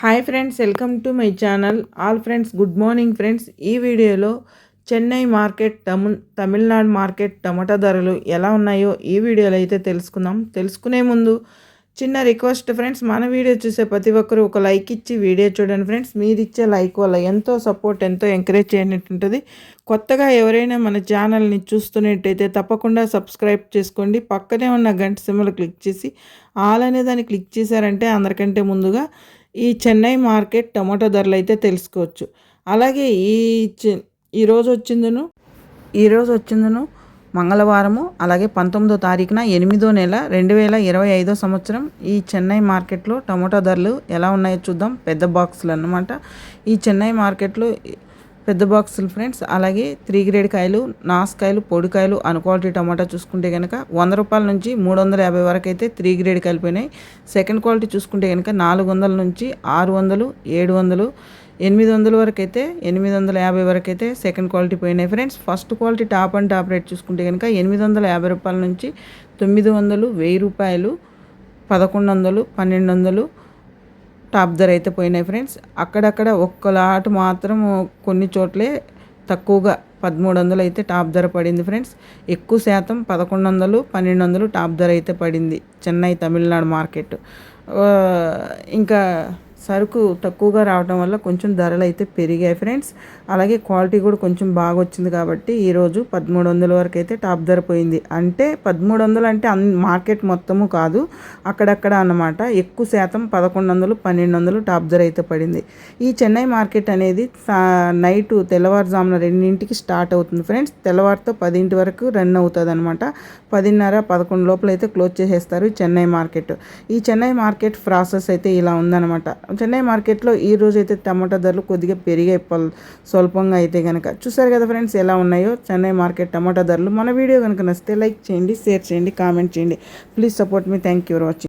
Hi friends welcome to my channel. All friends good morning friends. ఈ వీడియోలో Chennai market తము Tamil Nadu market tomato ధరలు ఎలా ఉన్నాయో ఈ వీడియోలో అయితే తెలుసుకుందాం. తెలుసుకునే ముందు చిన్న రిక్వెస్ట్ ఫ్రెండ్స్ మన వీడియో చూసే ప్రతి ఒక్కరు ఒక లైక్ ఇచ్చి వీడియో చూడండి ఫ్రెండ్స్. మీరు ఇచ్చే లైక్ వల్ల ఎంతో సపోర్ట్ ఎంతో ఎంకరేజ్ చేయనట్టుంటుంది. కొత్తగా ఎవరైనా మన ఛానల్ని చూస్తున్నట్టయితే తప్పకుండా సబ్స్క్రైబ్ చేసుకోండి. పక్కనే ఉన్న గంట సిమ్మలు క్లిక్ చేసి ఆల్ అనే దాన్ని క్లిక్ చేశారంటే అందరికంటే ముందుగా ఈ చెన్నై మార్కెట్ టమాటో ధరలు అయితే తెలుసుకోవచ్చు. అలాగే ఈ ఈరోజు వచ్చిందను ఈరోజు వచ్చిందను మంగళవారము అలాగే పంతొమ్మిదో తారీఖున ఎనిమిదో నెల రెండు వేల ఇరవై ఐదో సంవత్సరం ఈ చెన్నై మార్కెట్లో టమాటో ధరలు ఎలా ఉన్నాయో చూద్దాం. పెద్ద బాక్సులు అన్నమాట. ఈ చెన్నై మార్కెట్లో పెద్ద బాక్సులు ఫ్రెండ్స్. అలాగే త్రీ గ్రేడ్ కాయలు నాసుకాయలు పొడికాయలు క్వాలిటీ టమాటా చూసుకుంటే కనుక వంద రూపాయల నుంచి మూడు వందల యాభై వరకు అయితే త్రీ గ్రేడ్ కాయలు పోయినాయి. సెకండ్ క్వాలిటీ చూసుకుంటే కనుక నాలుగు వందల నుంచి ఆరు వందలు ఏడు వందలు ఎనిమిది వందల వరకు అయితే ఎనిమిది వందల యాభై వరకు అయితే సెకండ్ క్వాలిటీ పోయినాయి friends. First quality top and top rate చూసుకుంటే కనుక ఎనిమిది వందల యాభై రూపాయల నుంచి తొమ్మిది వందలు వెయ్యి రూపాయలు పదకొండు వందలు పన్నెండు వందలు టాప్ ధర అయితే పోయినాయి ఫ్రెండ్స్. అక్కడక్కడ ఒక్క లాట్ మాత్రం కొన్ని చోట్లే తక్కువగా పదమూడు వందలు అయితే టాప్ ధర పడింది ఫ్రెండ్స్. ఎక్కువ శాతం పదకొండు వందలు పన్నెండు వందలు టాప్ ధర అయితే పడింది చెన్నై తమిళనాడు మార్కెట్. ఇంకా సరుకు తక్కువగా రావడం వల్ల కొంచెం ధరలు అయితే పెరిగాయి ఫ్రెండ్స్. అలాగే క్వాలిటీ కూడా కొంచెం బాగా వచ్చింది కాబట్టి ఈరోజు పదమూడు వందల వరకు అయితే టాప్ ధర పోయింది. అంటే పదమూడు వందలు అంటే అన్ మార్కెట్ మొత్తము కాదు అక్కడక్కడ అన్నమాట. ఎక్కువ శాతం పదకొండు వందలు పన్నెండు వందలు టాప్ ధర అయితే పడింది. ఈ చెన్నై మార్కెట్ అనేది నైట్ తెల్లవారుజామున రెండింటికి స్టార్ట్ అవుతుంది ఫ్రెండ్స్. తెల్లవారితో పదింటి వరకు రన్ అవుతుంది అనమాట పదిన్నర పదకొండు లోపల అయితే క్లోజ్ చేసేస్తారు చెన్నై మార్కెట్. ఈ చెన్నై మార్కెట్ ప్రాసెస్ అయితే ఇలా ఉందన్నమాట. చెన్నై మార్కెట్లో ఈ రోజు అయితే టమాటా ధరలు కొద్దిగా పెరిగాయి స్వల్పంగా అయితే కనుక చూసారు కదా ఫ్రెండ్స్ ఎలా ఉన్నాయో? చెన్నై మార్కెట్ టమాటా ధరలు. మన వీడియో కనుక నచ్చితే లైక్ చేయండి షేర్ చేయండి కామెంట్ చేయండి. Please support me. Thank you for watching.